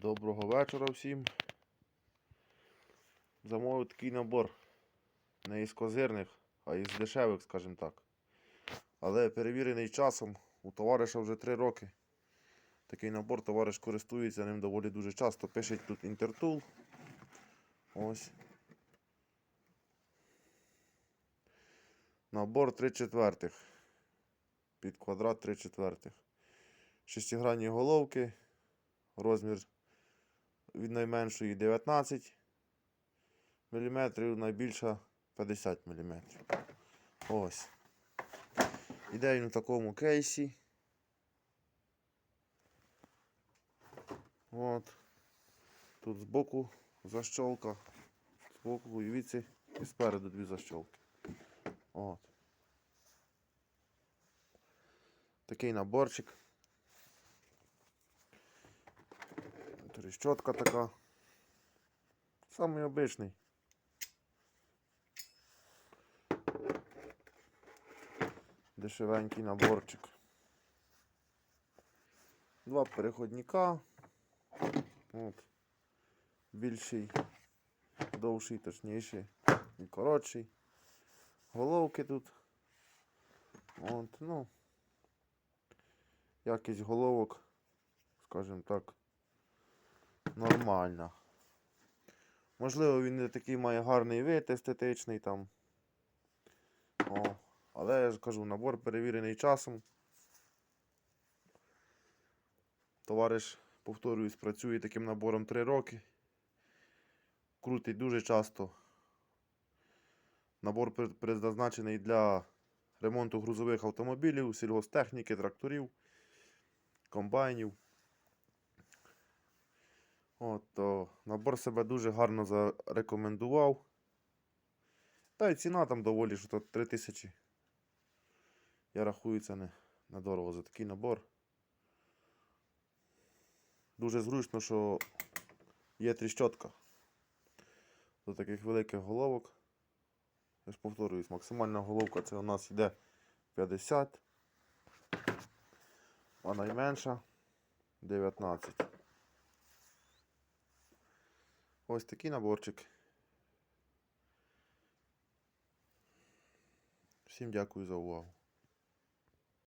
Доброго вечора всім. Замовив такий набор. Не із козирних, а із дешевих, скажімо так. Але перевірений часом. У товариша вже 3 роки. Такий набор товариш користується ним доволі дуже часто. Пише тут інтертул. Ось. Набор 3 четвертих. Під квадрат 3 четвертих. Шестигранні головки. Розмір від найменшої 19 мм, найбільша 50 мм. Ось. Іде він в такому кейсі. От. Тут збоку защолка. Збоку віці і спереду дві защолки. От. Такий наборчик. Трещотка така. Самий обичний. Дешевенький наборчик. Два переходника. От. Більший, довший, точніший і коротший. Головки тут. От, ну. Якість головок, скажімо так, нормальна. Можливо, він не такий має гарний вид естетичний там. О, але я ж кажу, набор перевірений часом. Товариш, повторююсь, працює таким набором 3 роки. Крутить дуже часто. Набор предназначений для ремонту грузових автомобілів, сільгостехніки, тракторів, комбайнів. От, то набор себе дуже гарно зарекомендував. Та й ціна там доволі, що то 3 тисячі. Я рахую це не недорого за такий набор. Дуже зручно, що є тріщотка. До таких великих головок. Я ж повторююсь, максимальна головка це у нас йде 50, а найменша 19. Ось такий наборчик. Всім дякую за увагу.